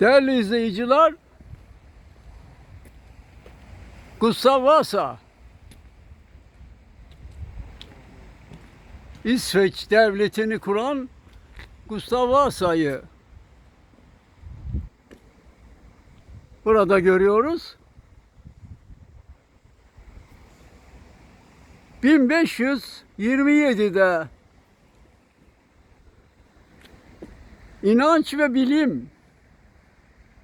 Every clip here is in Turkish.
Değerli izleyiciler, Gustav Vasa İsveç devletini kuran Gustav Vasa'yı burada görüyoruz. 1527'de inanç ve bilim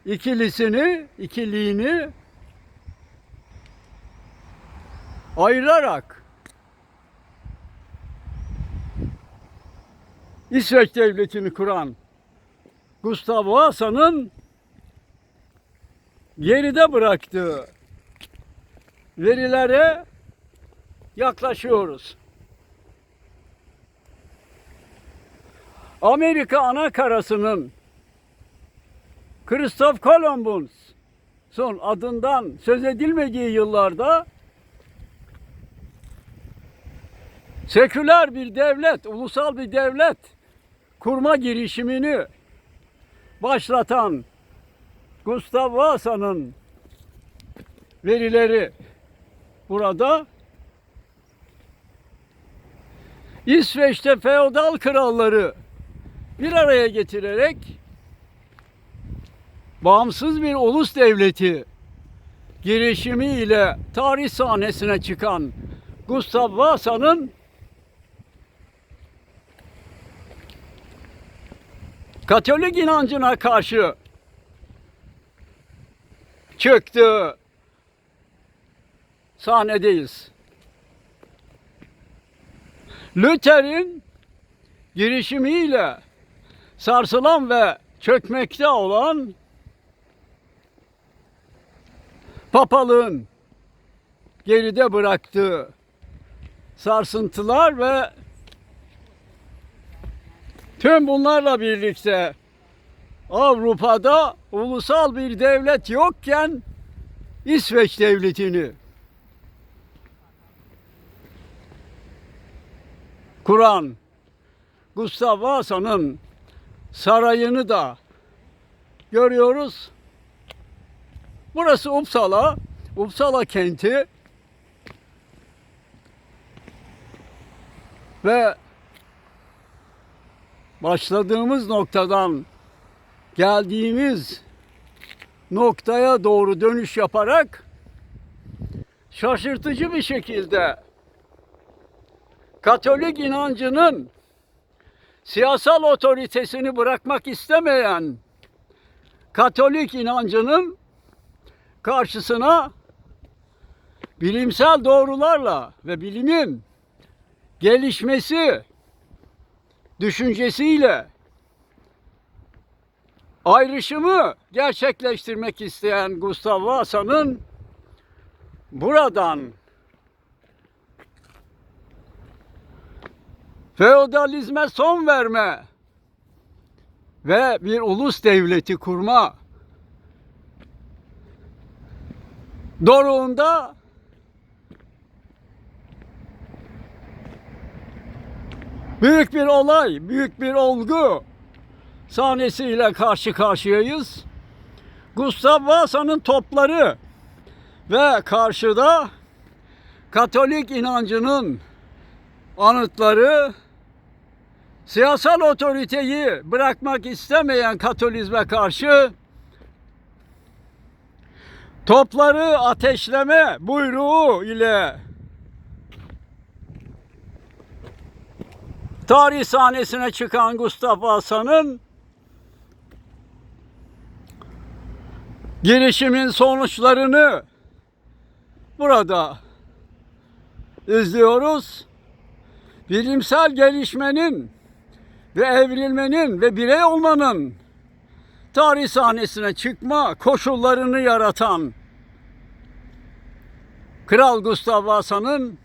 ikilisini, ikiliğini ayırarak İsveç devletini kuran Gustav Vasa'nın geride bıraktığı verilere yaklaşıyoruz. Amerika ana karasının Christoph Columbus son adından söz edilmediği yıllarda seküler bir devlet, ulusal bir devlet kurma girişimini başlatan Gustav Vasa'nın verileri burada. İsveç'te feodal kralları bir araya getirerek bağımsız bir ulus devleti girişimiyle tarih sahnesine çıkan Gustav Vasa'nın Katolik inancına karşı çıktığı sahnedeyiz. Luther'in girişimiyle sarsılan ve çökmekte olan papalığın geride bıraktığı sarsıntılar ve tüm bunlarla birlikte Avrupa'da ulusal bir devlet yokken İsveç devletini kuran Gustav Vasa'nın sarayını da görüyoruz. Burası Uppsala, Uppsala kenti. Ve başladığımız noktadan geldiğimiz noktaya doğru dönüş yaparak şaşırtıcı bir şekilde Katolik inancının siyasal otoritesini bırakmak istemeyen Katolik inancının karşısına bilimsel doğrularla ve bilimin gelişmesi düşüncesiyle ayrışımı gerçekleştirmek isteyen Gustav Vasa'nın buradan feodalizme son verme ve bir ulus devleti kurma doruğunda büyük bir olay, büyük bir olgu sahnesiyle karşı karşıyayız. Gustav Vasa'nın topları ve karşıda Katolik inancının anıtları siyasal otoriteyi bırakmak istemeyen Katolizme karşı topları ateşleme buyruğu ile tarih sahnesine çıkan Gustav Vasa'nın girişimin sonuçlarını burada izliyoruz. Bilimsel gelişmenin ve evrilmenin ve birey olmanın tarih sahnesine çıkma koşullarını yaratan Kral Gustav Vasa'nın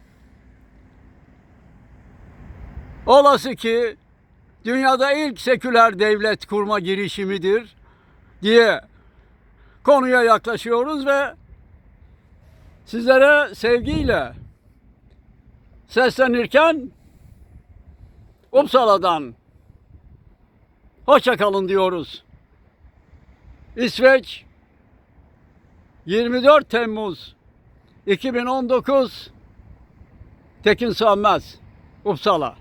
olası ki dünyada ilk seküler devlet kurma girişimidir diye konuya yaklaşıyoruz ve sizlere sevgiyle seslenirken Uppsala'dan hoşça kalın diyoruz. İsveç 24 Temmuz 2019 Tekin Sönmez Uppsala